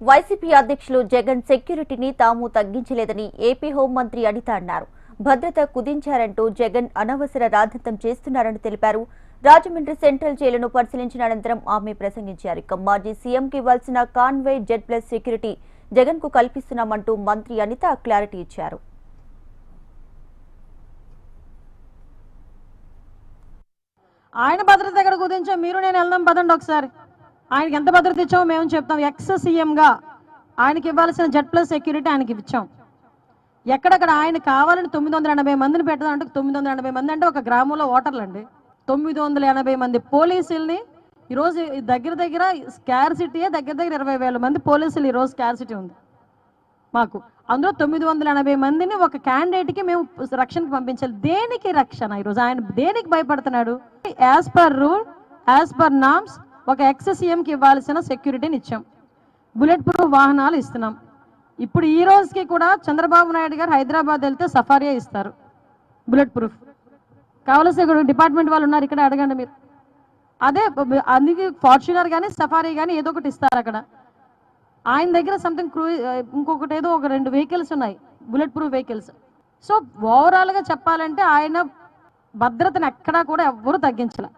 YCP అధ్యక్షులు జగన్ సెక్యూరిటీని తాము తగ్గించలేదని ఏపీ హోంమంత్రి అనిత అన్నారు. భద్రత కుదించారంటూ జగన్ అనవసర రాద్ధాంతం చేస్తున్నారని తెలిపారు. రాజమండ్రి సెంట్రల్ జైలును పరిశీలించిన అనంతరం ఆమె ప్రసంగించారు. ఇక మాజీ సీఎంకి ఇవ్వాల్సిన కాన్వే జెడ్ ప్లస్ సెక్యూరిటీ జగన్కు కల్పిస్తున్నామంటూ మంత్రి అనిత క్లారిటీ ఇచ్చారు. ఆయన భద్రత ఎక్కడ కుదించాం మీరు నేను వెళ్దాం పదండి ఒకసారి. ఆయనకి ఎంత భద్రత ఇచ్చామో మేము చెప్తాం. ఎక్స్ సీఎంగా ఆయనకి ఇవ్వాల్సిన జెడ్ ప్లస్ సెక్యూరిటీ ఆయనకి ఇచ్చాం. ఎక్కడక్కడ ఆయన కావాలని తొమ్మిది వందల ఎనభై మందిని పెట్టడం అంటే తొమ్మిది వందల ఎనభై మంది అంటే ఒక గ్రామంలో ఓటర్లు అండి తొమ్మిది వందల ఎనభై మంది పోలీసుల్ని ఈరోజు దగ్గర దగ్గర స్కార్సిటీయే దగ్గర దగ్గర ఇరవై వేల మంది పోలీసులు ఈరోజు స్కార్సిటీ ఉంది. మాకు అందులో తొమ్మిది వందల ఎనభై మందిని ఒక క్యాండిడేట్కి మేము రక్షణకు పంపించాలి. దేనికి రక్షణ ఈరోజు ఆయన దేనికి భయపడుతున్నాడు? As per rule as per norms ఒక ఎక్స్ సీఎంకి ఇవ్వాల్సిన సెక్యూరిటీని ఇచ్చాం బుల్లెట్ ప్రూఫ్ వాహనాలు ఇస్తున్నాం. ఇప్పుడు ఈ రోజుకి కూడా చంద్రబాబు నాయుడు గారు హైదరాబాద్ వెళ్తే సఫారియా ఇస్తారు. Bullet proof. కావలసిన డిపార్ట్మెంట్ వాళ్ళు ఉన్నారు ఇక్కడ అడగండి మీరు. అదే అందుకే ఫార్చునర్ కానీ సఫారీ కానీ ఏదో ఒకటి ఇస్తారు అక్కడ. ఆయన దగ్గర సంథింగ్ క్రూ ఇంకొకటి ఏదో ఒక రెండు వెహికల్స్ ఉన్నాయి. బుల్లెట్ ప్రూఫ్ వెహికల్స్ సో ఓవరాల్గా చెప్పాలంటే ఆయన భద్రతను ఎక్కడా కూడా ఎవ్వరూ తగ్గించలే.